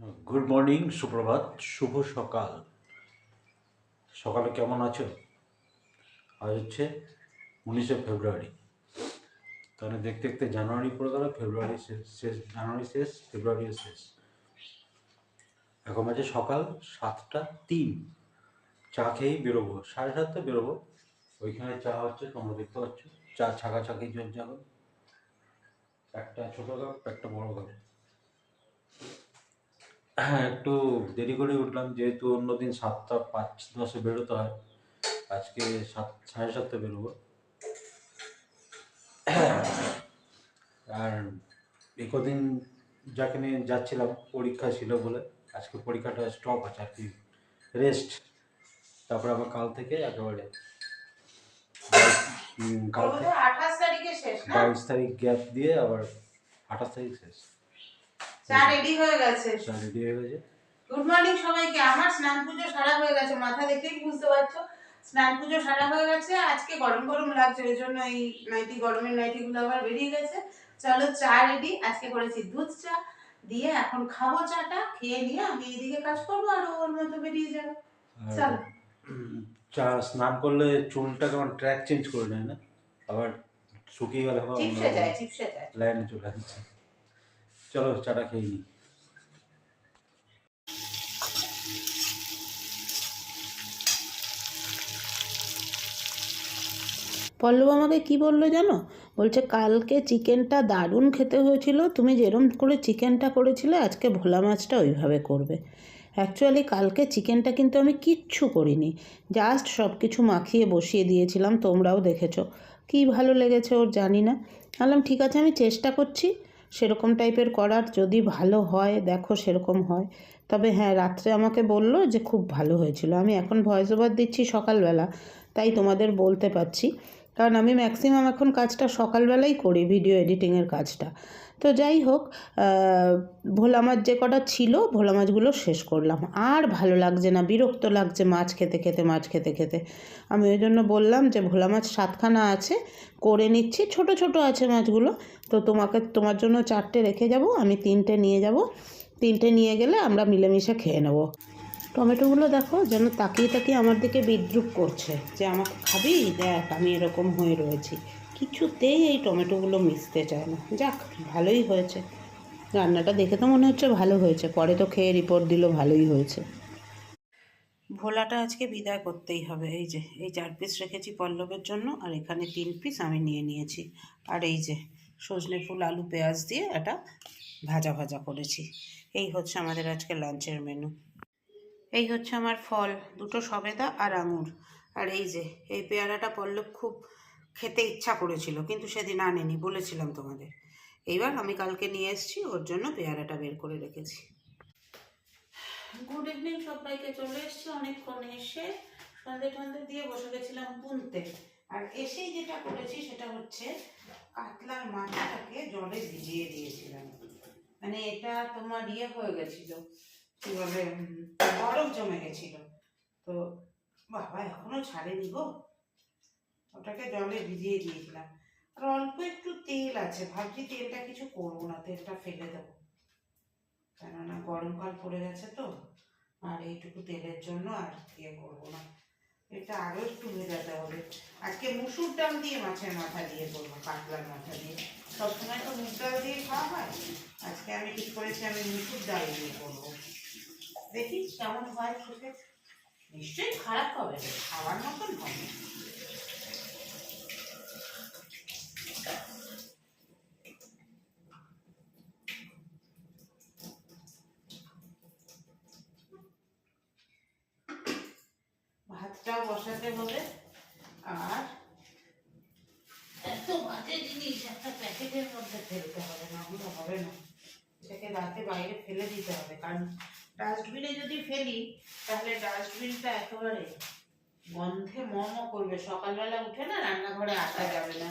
Good morning সুপ্রভাত শুভ সকাল সকালে কেমন আছো? আজ হচ্ছে উনিশে ফেব্রুয়ারি। তাহলে দেখতে দেখতে জানুয়ারি পড়ে গেল, ফেব্রুয়ারি শেষ শেষ, জানুয়ারি শেষ ফেব্রুয়ারিও শেষ। এখন আছে সকাল সাতটা তিন। চা খেয়েই বেরোবো, সাড়ে সাতটা বেরোবো। ওইখানে চা হচ্ছে, তোমরা দেখতে পাচ্ছ, চা ছাকাছাকি চলছে এখন। একটা ছোটো কাপ, একটা বড় কাপ। হ্যাঁ একটু দেরি করে উঠলাম যেহেতু অন্যদিন সাতটা পাঁচ দশে বেরোতে হয়। আজকে সাত সাড়ে সাতটা বেরোবো। আর একদিন যাকে নিয়ে যাচ্ছিলাম পরীক্ষা ছিল বলে আজকে পরীক্ষাটা স্টপ আছে আর কি রেস্ট তারপরে আবার কাল থেকে একেবারে কাল থেকে বাইশ তারিখ গ্যাপ দিয়ে আবার আঠাশ তারিখ শেষ। চা রেডি হয়ে গেছে। চা রেডি হয়ে গেছে। গুড মর্নিং সবাইকে। আমার স্নান পুজো সারা হয়ে গেছে। মাথা দেখলেই বুঝতে পারছ। স্নান পুজো সারা হয়ে গেছে। আজকে গরম গরম লাগছে ওই জন্য এই নাইটি গরমের নাইটি গুলো আবার বেরিয়ে গেছে। চলো চা রেডি আজকে করেছি দুধ চা। দিয়ে এখন খাব চাটা। খেয়ে নিয়ে আমি এদিকে কাজ করব আর ওর মতো বেরিয়ে যাবে। চলো। চা স্নান করলে চুলটা কেমন ট্র্যাক চেঞ্জ করে নেয় না? আবার শুকিয়ে গেলে লাইনে চলে আসছে। চলো, চাটা খেয়ে নিই পল্লব আমাকে কি বলল জানো? বলছে, কালকে চিকেনটা দারুণ খেতে হয়েছিল। তুমি যেরম করে চিকেনটা করেছিলে, আজকে ভোলা মাছটা ওইভাবে করবে। অ্যাকচুয়ালি কালকে চিকেনটা কিন্তু আমি কিচ্ছু করিনি। জাস্ট সব কিছু মাখিয়ে বসিয়ে দিয়েছিলাম, তোমরাও দেখেছ। কী ভালো লেগেছে ওর, জানি না। বললাম, ঠিক আছে, আমি চেষ্টা করছি। সেরকম টাইপের করার যদি ভালো হয়, দেখো সেরকম হয়। তবে হ্যাঁ রাত্রে আমাকে বলল যে খুব ভালো হয়েছিল। আমি এখন ভয়েস ওভার দিচ্ছি সকালবেলা, তাই তোমাদের বলতে পারছি। কারণ আমি ম্যাক্সিমাম এখন কাজটা সকালবেলাই করি ভিডিও এডিটিংয়ের কাজটা। তো যাই হোক ভোলা মাছ যে কটা ছিল, ভোলা মাছগুলো শেষ করলাম। আর ভালো লাগছে না, বিরক্ত লাগছে মাছ খেতে খেতে, মাছ খেতে খেতে। আমি ওই জন্য বললাম যে, ভোলা মাছ সাতখানা আছে, করে নিচ্ছি। ছোট ছোট আছে মাছগুলো। তো তোমাকে, তোমার জন্য চারটে রেখে যাব, আমি তিনটে নিয়ে যাব। তিনটে নিয়ে গেলে আমরা মিলেমিশে খেয়ে নেব। টমেটোগুলো দেখো যেন তাকিয়ে তাকিয়ে আমার দিকে বিদ্রুপ করছে যে আমাকে খাবি? দেখ, আমি এরকম হয়ে রয়েছি। কিছুতেই এই টমেটোগুলো মিশতে চায় না। যাক, ভালোই হয়েছে। রান্নাটা দেখে তো মনে হচ্ছে ভালো হয়েছে। পরে তো খেয়ে রিপোর্ট দিল ভালোই হয়েছে। ভোলাটা আজকে বিদায় করতেই হবে। এই যে, এই চার পিস রেখেছি পল্লবের জন্য আর এখানে তিন পিস আমি নিয়ে নিয়েছি। আর এই যে, সজনে ফুল, আলু, পেঁয়াজ দিয়ে এটা ভাজা ভাজা করেছি। এই হচ্ছে আমাদের আজকে লাঞ্চের মেনু এই হচ্ছে আমার ফল, দুটো সবেদা আর আঙুর। আর এই যে, এই পেয়ারাটা পল্লব খুব খেতে ইচ্ছা করেছিল, কিন্তু সেদিন আনেনি, বলেছিলাম তোমাদের। এইবার আমি কালকে নিয়ে এসেছি, ওর জন্য পেয়ারাটা বের করে রেখেছি। গুড ইভিনিং সবাইকে, চলে এসেছি অনেকক্ষণ এসে। সন্ধে টন্ধে দিয়ে বসে গেছিলাম বুনতে। আর এসেই যেটা করেছি, সেটা হচ্ছে কাতলার মাথাটাকে জলে ভিজিয়ে দিয়েছিলাম। মানে এটা তোমার ইয়ে হয়ে গেছিল কি বলে বরফ জমে গেছিল। তো বাবা এখনও ছাড়েনি গো। ওটাকে জলে ভিজিয়ে দিয়েছিলাম। আর অল্প একটু তেল আছে। ভাবছি তেলটা কিছু করব না, তেলটা ফেলে দেবো। কেননা গরমকাল পড়ে গেছে তো। আর এইটুকু তেলের জন্য আর ইয়ে করব না। এটা আরও একটু ভেজাতে হবে। আজকে মুসুর ডাল দিয়ে মাছের মাথা দিয়ে করব কাতলার মাথা দিয়ে। সবসময় তো মুগ ডাল দিয়ে খাওয়া হয়। আজকে আমি ঠিক করেছি, আমি মুসুর ডাল দিয়ে করব। দেখি কেমন হয় খেতে? নিশ্চয়ই খারাপ হবে খাওয়ার মতন হবে। ভাতটাও বসাতে হবে আর এত বাজে জিনিস একটা প্যাকেটের মধ্যে ফেলতে হবে না হলে হবে না। এটাকে রাতে বাইরে ফেলে দিতে হবে কারণ ডাস্টবিনে যদি ফেলি, তাহলে ডাস্টবিনটা একেবারে গন্ধে মম করবে। সকালবেলা উঠে না রান্নাঘরে আসা যাবে না।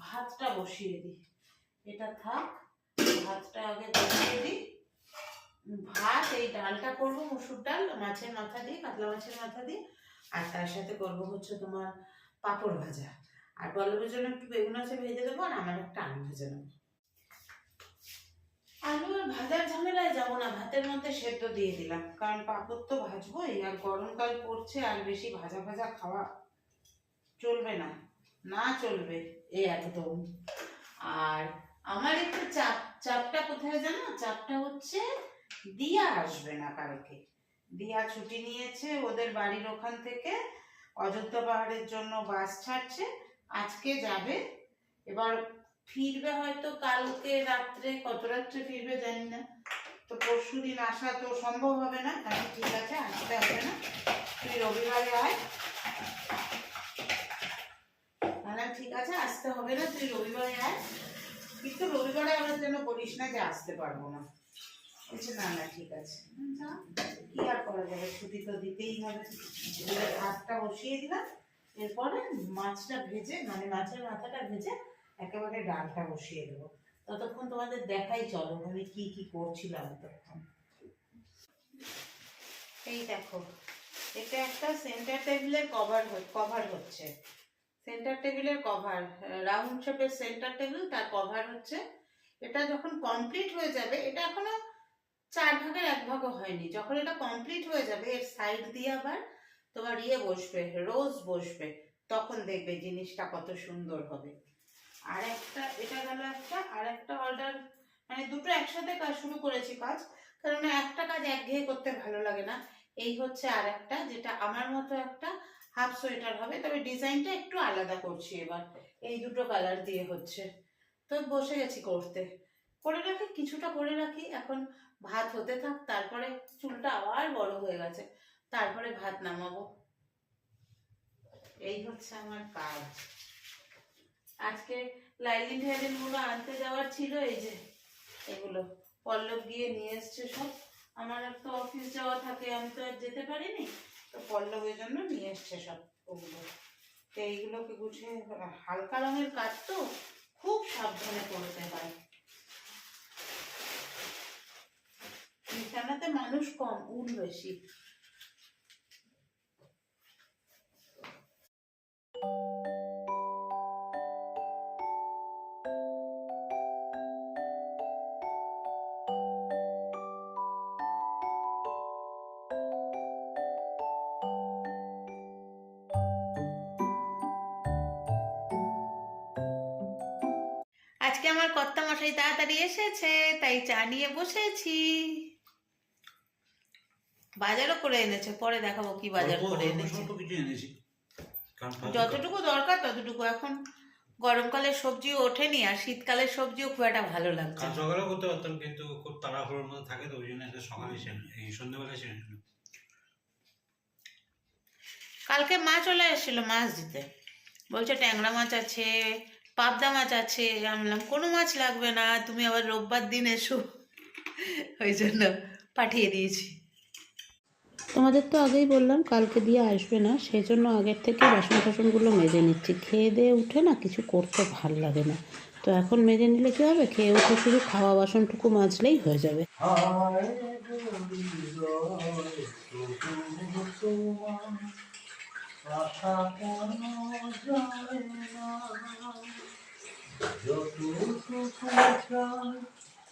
ভাতটা বসিয়ে দিই। এটা থাক, ভাতটা আগে বসিয়ে দিই। ভাত, এই ডালটা করব, মুসুর ডাল, মাছের মাথা দিয়ে, কাতলা মাছের মাথা দিয়ে। আর তার সাথে করব হচ্ছে তোমার পাঁপড় ভাজা। আর পল্লবের জন্য একটু বেগুন আছে ভেজে দেবো, আর আমার একটা আলু ভেজে নেব। আলু আর হয়ে যাব না, ভাতের মধ্যে সেদ্ধ দিয়ে দিলাম। কারণ পাঁপড় তো ভাজবোই, আর গরমকাল পড়ছে, আর বেশি ভাজা ভাজা খাওয়া চলবে না। না চলবে, এই একদম আর আমার একটু চাপ, চাপটা কোথায় জানো? চাপটা হচ্ছে দিয়া আসবে না কালকে। দিয়া ছুটি নিয়েছে, ওদের বাড়ির ওখান থেকে অযোধ্যা পাহাড়ের জন্য বাস ছাড়ছে, আজকে যাবে। এবার ফিরবে হয়তো কালকে রাত্রে, কত রাত্রে ফিরবে জানি না। তো পরশু দিন আসা তো সম্ভব হবে না। আমি ঠিক আছে, আসতে হবে না। তুই রবিবারে আয় ঠিক আছে, আসতে হবে না। তুই রবিবারে আয় কিন্তু রবিবারে আবার যেন বলিস না যে আসতে পারব না। বলছে, না না, ঠিক আছে। কি আর করা যাবে? ছুটি তো দিতেই হবে। ভাতটা বসিয়ে দিলাম। এরপরে মাছটা ভেজে মানে মাছের মাথাটা ভেজে একেবারে ডালটা বসিয়ে দেবো। ততক্ষণ তোমাদের দেখাই চলো আমি কি কি করছিলাম তখন এই দেখো, এটা একটা সেন্টার টেবিলের কভার কভার হচ্ছে। সেন্টার টেবিলের কভার রাউন্ড শেপের সেন্টার টেবিল তার কভার হচ্ছে। এটা যখন কমপ্লিট হয়ে যাবে, এটা এখনও চার ভাগের এক ভাগও হয়নি। যখন এটা কমপ্লিট হয়ে যাবে, এর সাইড দিয়ে আবার তোমার ইয়ে বসবে রোজ বসবে। তখন দেখবে জিনিসটা কত সুন্দর হবে। আর একটা এটা গেল একটা আর একটা অর্ডার মানে দুটো একসাথে কাজ শুরু করেছি কাজ, কারণ একটা কাজ একঘেয়ে করতে ভালো লাগে না। এই হচ্ছে আর একটা যেটা আমার মতো একটা হাফ সোয়েটার হবে, তবে ডিজাইনটা একটু আলাদা করছি এবার। এই দুটো কালার দিয়ে হচ্ছে। তো বসে গেছি করতে। করে রাখি, কিছুটা করে রাখি, এখন ভাত হতে থাক, তারপরে চুলটা আবার বড় হয়ে গেছে, তারপরে ভাত নামাবো। এই হচ্ছে আমার কাজ। আজকে লাইলিনগুলো আনতে যাওয়ার ছিল, এই যে এগুলো। পল্লব গিয়ে নিয়ে এসছে সব। আমার তো অফিস যাওয়া থাকে, আমি তো আর যেতে পারিনি। তো পল্লবের জন্য নিয়ে এসছে সব ওগুলো। তো এইগুলোকে গুছিয়ে, হালকা রঙের কাজ তো খুব সাবধানে করতে হয়। বিছানাতে মানুষ কম উল বেশি। আজকে আমার কর্তা মশাই তাড়াতাড়ি এসেছে তাই চা নিয়ে বসেছি। বাজারও করে এনেছে পরে দেখাবো কি বাজার করে এনেছে। যতটুকু দরকার ততটুকু। এখন গরমকালের সবজিও ওঠেনি আর শীতকালের সবজিও খুব একটা ভালো লাগছে কাল না। সকালেও করতে পারতাম কিন্তু খুব তাড়াহুড়োর মধ্যে থাকে তো ওই জন্য সকালে এই সন্ধ্যেবেলায় সেরে কালকে মা চলে এসেছিল মাছ দিতে। বলছে ট্যাংরা মাছ আছে পাবদা মাছ আছে। আমি বললাম কোনো মাছ লাগবে না তুমি আবার রোববার দিন এসো। ওই জন্য পাঠিয়ে দিয়েছি। তোমাদের তো আগেই বললাম কালকে দিয়ে আসবে না সেই জন্য আগের থেকে বাসন টাসনগুলো মেজে নিচ্ছি। খেয়ে দিয়ে উঠে না কিছু করতে ভালো লাগে না। তো এখন মেজে নিলে কী হবে? খেয়ে উঠে শুধু খাওয়া বাসনটুকু মাজলেই হয়ে যাবে। আশা কেন যায় না? যতটুকু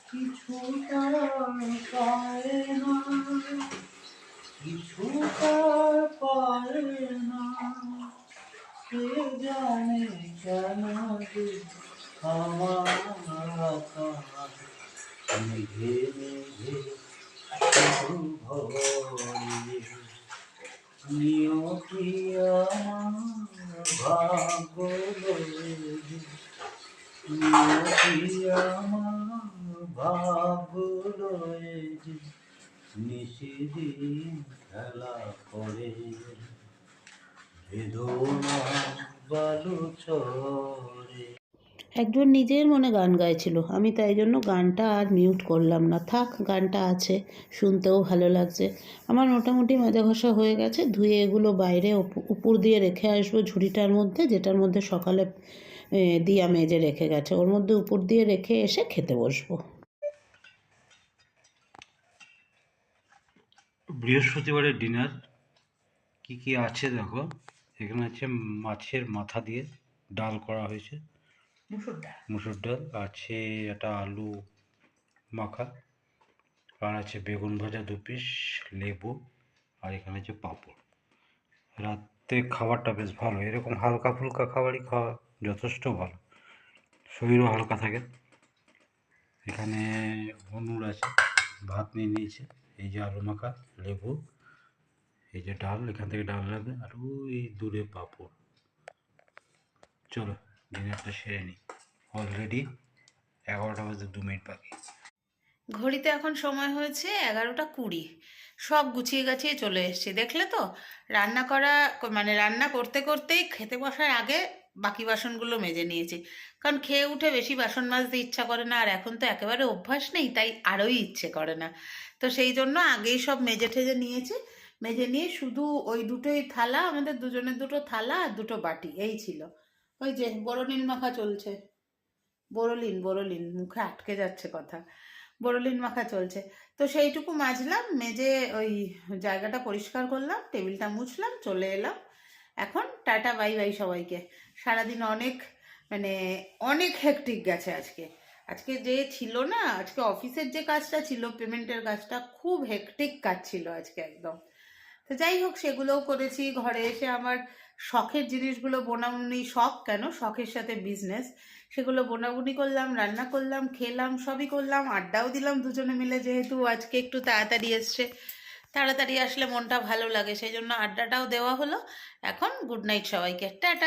কিছু তার পায় না কিছু তার না কে জানে কেন যে আমার মেঘে মেঘে ভরে নিয়তি আমার ভাগ্য একজন নিজের মনে গান গাইছিল, আমি তাই জন্য গানটা আর মিউট করলাম না। থাক, গানটা আছে, শুনতেও ভালো লাগছে। আমার মোটামুটি মাজা ঘষা হয়ে গেছে, ধুয়ে এগুলো বাইরে উপ- উপর দিয়ে রেখে আসব ঝুড়িটার মধ্যে, যেটার মধ্যে সকালে দিয়া মেজে রেখে গেছে। ওর মধ্যে উপর দিয়ে রেখে এসে খেতে বসবো। বৃহস্পতিবারের ডিনার। কি কি আছে দেখো? এখানে আছে মাছের মাথা দিয়ে ডাল করা হয়েছে। মুসুর ডাল। মুসুর ডাল আছে একটা আলু মাখা আর আছে বেগুন ভাজা দু পিস লেবু আর এখানে আছে পাঁপড়। রাতে খাবারটা বেশ ভালো। এরকম হালকা ফুলকা খাবারই খাওয়া যথেষ্ট ভালো। শরীরও হালকা থাকে। এখানে অনুর আছে, ভাত নিয়ে নিয়েছে। এই যে আলু মাখা, লেবু, এই যে ডাল, এখান থেকে ডাল লাগবে আর ওই দূরে পাঁপড়। চলো, ডিনারটা সেরে নিই। অলরেডি এগারোটা বাজে, দু মিনিট বাকি। ঘড়িতে এখন সময় হয়েছে এগারোটা কুড়ি। সব গুছিয়ে গাছিয়ে চলে এসেছি। দেখলে তো? রান্না করা মানে রান্না করতে করতেই খেতে বসার আগে বাকি বাসনগুলো মেজে নিয়েছি। কারণ খেয়ে উঠে বেশি বাসন মাজতে ইচ্ছা করে না, আর এখন তো একেবারে অভ্যাস নেই, তাই আরোই ইচ্ছে করে না। তো সেই জন্য আগেই সব মেজে ঠেজে নিয়েছি। মেজে নিয়ে শুধু ওই দুটোই থালা, আমাদের দুজনের দুটো থালা আর দুটো বাটি, এই ছিল। ওই যে বড়লিন মাখা চলছে। বড়লিন বড়লিন মুখে আটকে যাচ্ছে কথা। বড়লিন মাখা চলছে। তো সেইটুকু মাজলাম, মেজে ওই জায়গাটা পরিষ্কার করলাম, টেবিলটা মুছলাম, চলে এলাম। এখন টাটা, বাই বাই সবাইকে। সারাদিন অনেক মানে অনেক হেকটিক গেছে আজকে। আজকে যে ছিল না, আজকে অফিসের যে কাজটা ছিল, পেমেন্টের কাজটা খুব হেকটিক কাজ ছিল আজকে একদম। তো যাই হোক, সেগুলোও করেছি। ঘরে এসে আমার শখের জিনিসগুলো বোনাবুনি, শখ কেন? শখের সাথে বিজনেস সেগুলো বোনাবুনি করলাম, রান্না করলাম, খেলাম, সবই করলাম, আড্ডাও দিলাম দুজনে মিলে যেহেতু আজকে একটু তাড়াতাড়ি এসছে। তাড়াতাড়ি আসলে মনটা ভালো লাগে, সেই জন্য আড্ডাটাও দেওয়া হলো। এখন গুড নাইট সবাইকে। টাটা!